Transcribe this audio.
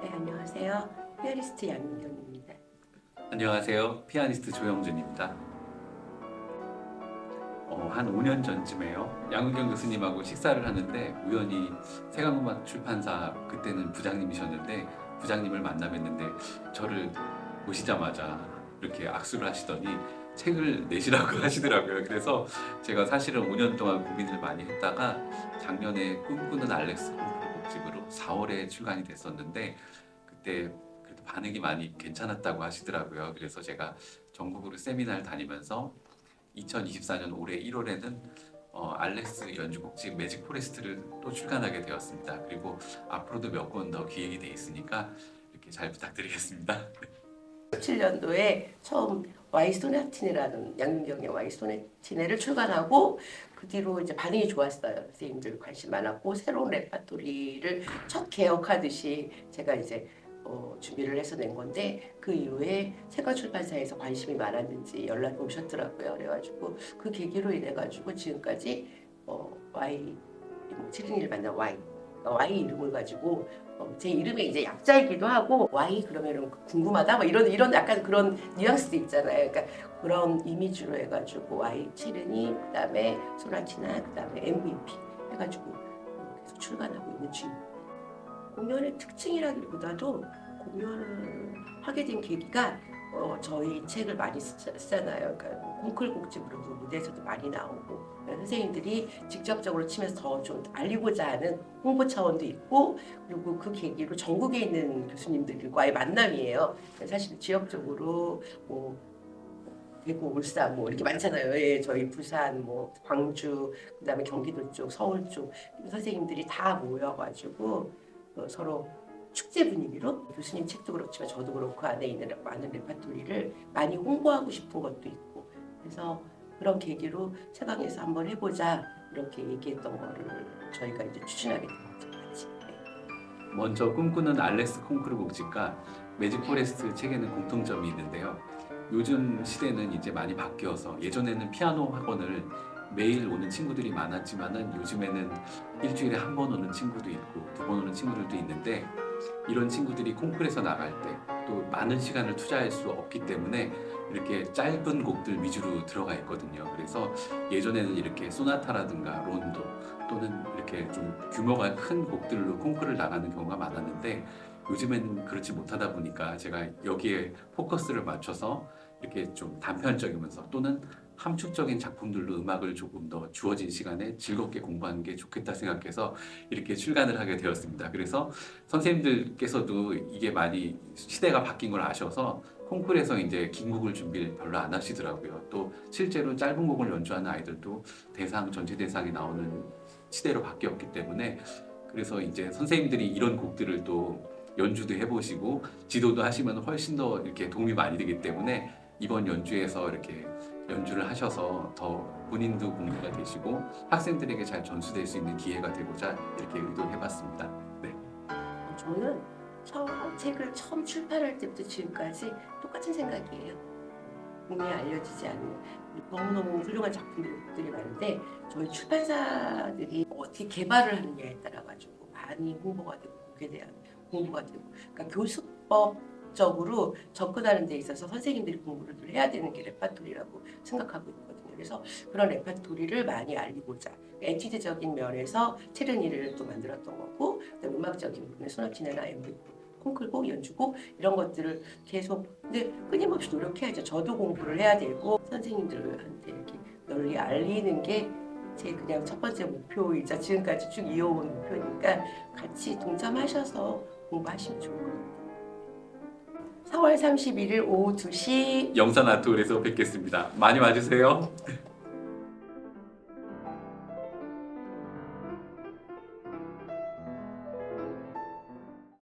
네, 안녕하세요. 피아니스트 양민경입니다. 안녕하세요. 피아니스트 조영준입니다. 어, 한 5년 전쯤에요. 양은경 교수님하고 식사를 하는데 우연히 세강음악 출판사 그때는 부장님이셨는데 부장님을 만나 뵀는데 저를 보시자마자 이렇게 악수를 하시더니 책을 내시라고 하시더라고요. 그래서 제가 사실은 5년 동안 고민을 많이 했다가 작년에 꿈꾸는 알렉스 곡집으로 4월에 출간이 됐었는데 그때 그래도 반응이 많이 괜찮았다고 하시더라고요. 그래서 제가 전국으로 세미나를 다니면서 2024년 올해 1월에는 어, 알렉스 연주곡집 매직 포레스트를 또 출간하게 되었습니다. 그리고 앞으로도 몇 권 더 기획이 돼 있으니까 이렇게 잘 부탁드리겠습니다. 7년도에 처음 와이 소네티네라는 양민경의 와이 소네티네를 출간하고 그 뒤로 이제 반응이 좋았어요. 선생님들 관심 많았고 새로운 레파토리를 첫 개혁하듯이 제가 이제 어, 준비를 해서 낸 건데 그 이후에 세관 출판사에서 관심이 많았는지 연락이 오셨더라고요. 그래가지고 그 계기로 인해 가지고 지금까지 어, 와이 뭐 칠린이를 만난 와 이 와이 이름을 가지고 어, 제 이름의 이제 약자이기도 하고 와이 그러면은 궁금하다 뭐 이런 이런 약간 그런 뉘앙스도 있잖아요. 그러니까 그런 이미지로 해가지고 와이 칠린이 그다음에 소라티나 그다음에 MVP 해가지고 어, 계속 출간하고 있는 중. 공연의 특징이라기보다도 공연을 하게 된 계기가 어, 저희 책을 많이 쓰, 쓰잖아요. 그러니까 콩쿨 곡집으로 무대에서도 많이 나오고 그러니까 선생님들이 직접적으로 치면서 더 좀 알리고자 하는 홍보 차원도 있고 그리고 그 계기로 전국에 있는 교수님들과의 만남이에요. 사실 지역적으로 뭐 대구, 울산 뭐 이렇게 많잖아요. 예, 저희 부산, 뭐 광주, 그다음에 경기도 쪽, 서울 쪽 선생님들이 다 모여가지고 어, 서로 축제 분위기로 교수님 책도 그렇지만 저도 그렇고 그 안에 있는 많은 레파토리를 많이 홍보하고 싶은 것도 있고 그래서 그런 계기로 세강에서 한번 해보자 이렇게 얘기했던 거를 저희가 이제 추진하게 된 거죠. 같이. 네. 먼저 꿈꾸는 알렉스 콩쿠르 곡집과 매직 포레스트 책에는 공통점이 있는데요. 요즘 시대는 이제 많이 바뀌어서 예전에는 피아노 학원을 매일 오는 친구들이 많았지만은 요즘에는 일주일에 한 번 오는 친구도 있고 두 번 오는 친구들도 있는데 이런 친구들이 콩쿠르에서 나갈 때 또 많은 시간을 투자할 수 없기 때문에 이렇게 짧은 곡들 위주로 들어가 있거든요. 그래서 예전에는 이렇게 소나타라든가 론도 또는 이렇게 좀 규모가 큰 곡들로 콩쿠르를 나가는 경우가 많았는데 요즘에는 그렇지 못하다 보니까 제가 여기에 포커스를 맞춰서 이렇게 좀 단편적이면서 또는 함축적인 작품들로 음악을 조금 더 주어진 시간에 즐겁게 공부하는 게 좋겠다 생각해서 이렇게 출간을 하게 되었습니다. 그래서 선생님들께서도 이게 많이 시대가 바뀐 걸 아셔서 콩쿨에서 이제 긴 곡을 준비를 별로 안 하시더라고요. 또 실제로 짧은 곡을 연주하는 아이들도 대상 전체 대상이 나오는 시대로 바뀌었기 때문에 그래서 이제 선생님들이 이런 곡들을 또 연주도 해보시고 지도도 하시면 훨씬 더 이렇게 도움이 많이 되기 때문에 이번 연주에서 이렇게 연주를 하셔서 더 본인도 공부가 되시고 학생들에게 잘 전수될 수 있는 기회가 되고자 이렇게 의도를 해봤습니다. 네. 저는 처음 책을 처음 출판할 때부터 지금까지 똑같은 생각이에요. 국내에 알려지지 않는 너무너무 훌륭한 작품들이 많은데 저희 출판사들이 어떻게 개발을 하느냐에 따라 가지고 많이 홍보가 되고 그에 대한 공부가 되고 그러니까 교수법 적으로 접근하는 데 있어서 선생님들이 공부를 늘 해야 되는 게 레파토리라고 생각하고 있거든요. 그래서 그런 레파토리를 많이 알리고자 에티드적인 면에서 체르니를 또 만들었던 거고 음악적인 부분에 소나티나나 엠블 콩쿨곡 연주곡 이런 것들을 계속 근데 끊임없이 노력해야죠. 저도 공부를 해야 되고 선생님들한테 이렇게 널리 알리는 게 제 그냥 첫 번째 목표이자 지금까지 쭉 이어온 목표니까 같이 동참하셔서 공부하시면 좋을 것 같아요. 4월 31일 오후 2시 영산 아트홀에서 뵙겠습니다. 많이 와주세요.